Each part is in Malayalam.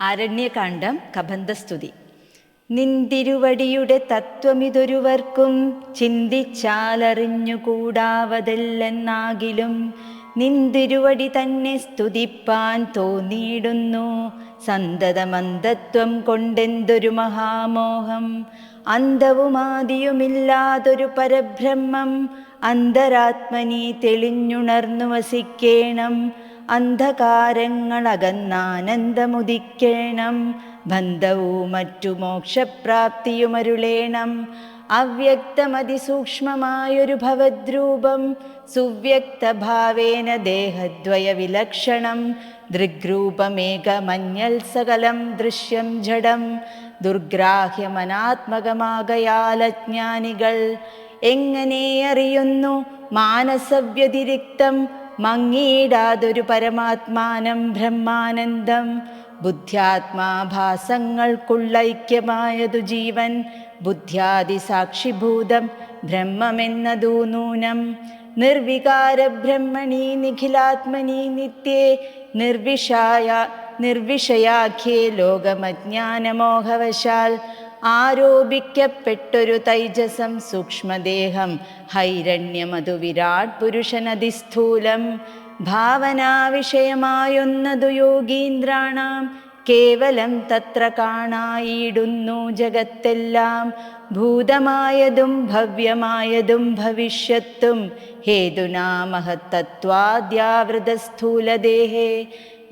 ആരണ്യകാന്ഡം കബന്ധസ്തുതി. നിന്തിരുവടിയുടെ തത്വമിതൊരുവർക്കും ചിന്തിച്ചാലറിഞ്ഞുകൂടാവതല്ലെന്നാകിലും നിന്തിരുവടി തന്നെ സ്തുതിപ്പാൻ തോന്നിയിടുന്നു. സന്തതമന്ദത്വം കൊണ്ടെന്തൊരു മഹാമോഹം. അന്തവുമാദിയുമില്ലാതൊരു പരബ്രഹ്മം. അന്തരാത്മനി തെളിഞ്ഞുണർന്നു വസിക്കേണം. അന്ധകാരങ്ങളകന്നാനന്ദമുദിക്കേണം. ബന്ധവും മറ്റു മോക്ഷപ്രാപ്തിയുമരുളേണം. അവ്യക്തമതിസൂക്ഷ്മമായൊരു ഭവദ്രൂപം. സുവ്യക്തഭാവേന ദേഹദ്വയവിലക്ഷണം. ദൃഗ്രൂപമേകമഞ്ഞൽ സകലം ദൃശ്യം ജഡം. ദുർഗ്രാഹ്യമനാത്മകമാകയാലജ്ഞാനികൾ. എങ്ങനെ അറിയുന്നു മാനസവ്യതിരിക്തം? മങ്ങിയിടാതൊരു പരമാത്മാനം ബ്രഹ്മാനന്ദം. ബുദ്ധ്യാത്മാഭാസങ്ങൾക്കുള്ളൈക്യമായതു ജീവൻ. ബുദ്ധ്യാദിസാക്ഷിഭൂതം ബ്രഹ്മമെന്നതു നൂനം. നിർവികാര ബ്രഹ്മണി നിഖിലാത്മനി നിത്യേ. നിർവിഷായ നിർവിഷയാഖ്യേ ലോകമജ്ഞാനമോഹവശാൽ. ആരോപിക്കപ്പെട്ടൊരു തൈജസം സൂക്ഷ്മദേഹം ഹൈരണ്യമതു വിരാട് പുരുഷനതിസ്ഥൂലം ഭാവനാവിഷയമായൊന്നതു യോഗീന്ദ്രാണാം കേവലം തത്ര കാണായിടുന്നു ജഗത്തെല്ലാം. ഭൂതമായതും ഭവ്യമായതും ഭവിഷ്യത്തും. ഹേതുനാ മഹത്തത്വാദ്യാവൃതസ്ഥൂലദേഹേ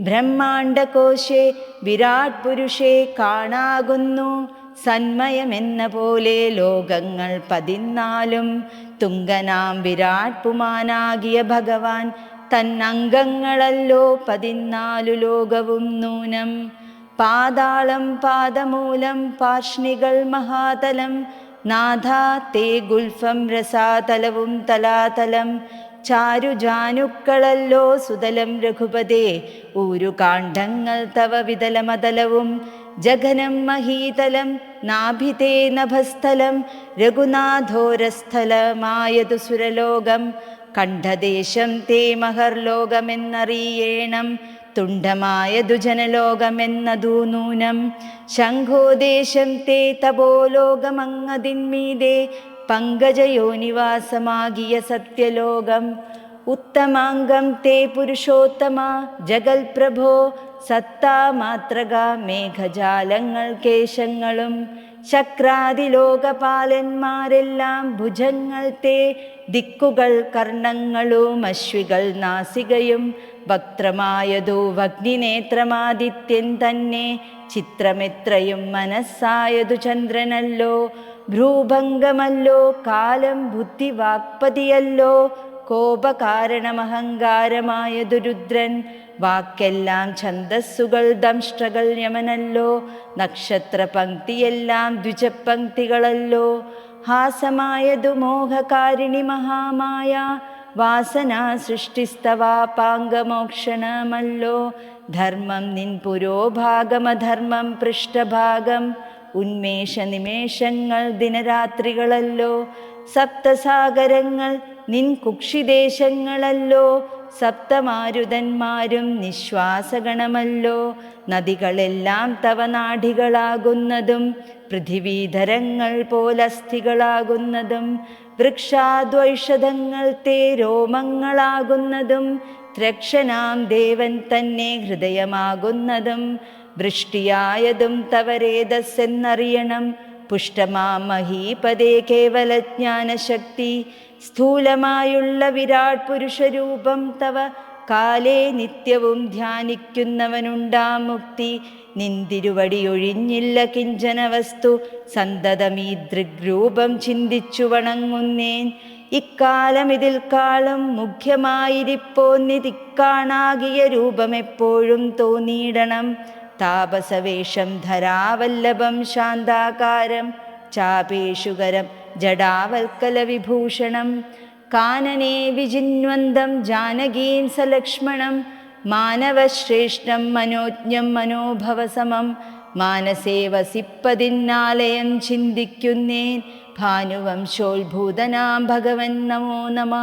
ബ്രഹ്മാണ്ടകോശേ വിരാട് പുരുഷേ കാണാകുന്നു. സന്മയമെന്ന പോലെ ലോകങ്ങൾ പതിനാലും തുങ്കനാം വിരാട് പുമാനാകിയ ഭഗവാൻ തന്നംഗങ്ങളല്ലോ പതിനാലു ലോകവും നൂനം. പാതാളം പാദമൂലം പാർഷ്ണികൾ മഹാതലം. നാഥാ തേ ഗുൽഫം രസാതലവും തലാതലം. ചാരുജാനുക്കളല്ലോ സുതലം രഘുപതേ. ഊരുകാണ്ഡങ്ങൾ തവ വിതലമതലവും. ജഘനം മഹീതലം നാഭിതേ നഭസ്ഥലം. രഘുനാഥോരസ്ഥലമായതു സുരലോകം. കണ്ഠദേശം തേ മഹർലോകമെന്നറിയേണം. തുണ്ടമായതു ജനലോകമെന്നതൂ നൂനം. ശംഖോദേശം തേ തപോലോകമങ്ങതിന്മീതേ. പങ്കജയോനിവാസമാകിയ സത്യലോകം. ഉത്തമാംഗം തേ പുരുഷോത്തമ. ജഗൽപ്രഭോ സത്താമാത്രക മേഘജാലങ്ങൾ കേശങ്ങളും ശക്രാതിലോകപാലന്മാരെല്ലാം ഭുജങ്ങൾ തേ ദിക്കുകൾ കർണങ്ങളും അശ്വികൾ നാസികയും വക്ത്രമായതോ വഗ്നിനേത്രമാദിത്യൻ തന്നെ ചിത്രമെത്രയും മനസ്സായതു ചന്ദ്രനല്ലോ ഭ്രൂഭംഗമല്ലോ കാലം ബുദ്ധിവാക്പതിയല്ലോ കോപകാരണമഹങ്കാരമായതു ദുരുദ്രൻ. വാക്കെല്ലാം ഛന്ദസ്സുകൾ ദംഷ്ടകൾ യമനല്ലോ. നക്ഷത്ര പങ്ക്തിയെല്ലാം ദ്വിജപങ്ക്തികളല്ലോ. ഹാസമായതു മോഹകാരിണി മഹാമായ. വാസന സൃഷ്ടിസ്തവാപാംഗമോക്ഷണമല്ലോ ധർമ്മം നിൻ പുരോഭാഗമധർമ്മം പൃഷ്ഠഭാഗം. ഉന്മേഷ നിമേഷങ്ങൾ ദിനരാത്രികളല്ലോ. സപ്തസാഗരങ്ങൾ നിൻ കുക്ഷിദേശങ്ങളല്ലോ സപ്തമാരുതന്മാരും നിശ്വാസഗണമല്ലോ. നദികളെല്ലാം തവ നാഡികളാകുന്നതും പൃഥിവീധരങ്ങൾ പോലസ്ഥികളാകുന്നതും വൃക്ഷാദ്വൈഷധങ്ങൾ തേ രോമങ്ങളാകുന്നതും ത്രക്ഷനാം ദേവൻ തന്നെ ഹൃദയമാകുന്നതും വൃഷ്ടിയായതും തവരേതസ്സെന്നറിയണം. പുഷ്ടമാ മഹീപദേ കേവലജ്ഞാനശക്തി സ്ഥൂലമായുള്ള വിരാട് പുരുഷരൂപം തവ കാലേ നിത്യവും ധ്യാനിക്കുന്നവനുണ്ടാ മുക്തി നിന്തിരുവടിയൊഴിഞ്ഞില്ല കിഞ്ചന വസ്തു സന്തതമീ ദൃഗ്രൂപം ചിന്തിച്ചു വണങ്ങുന്നേൻ. ഇക്കാലം ഇതിൽ കാളും മുഖ്യമായിരിപ്പോന്നിതിക്കാണാകിയ രൂപമെപ്പോഴും തോന്നിയിടണം. താപസവേഷം ധരാവല്ലഭം ശാന്താകാരം ചാപേഷുകരം ജഡാവൽക്കലവിഭൂഷണം കാനനെ വിജിന്വന്തം ജാനകീം സലക്ഷ്മണം മാനവശ്രേഷ്ഠം മനോജ്ഞം മനോഭവസമം മാനസേ വസിപ്പതിന്നാലയം ചിന്തിക്കുന്നേൻ ഭാനുവംശോത്ഭൂതനാം ഭഗവൻ നമോ നമ.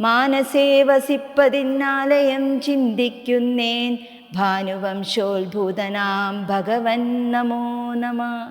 മാനസേ വസിപ്പതിന്നാലയം ചിന്തിക്കുന്നേൻ ഭാനുവംശോത്ഭൂതനാം ഭഗവൻ നമോ നമ.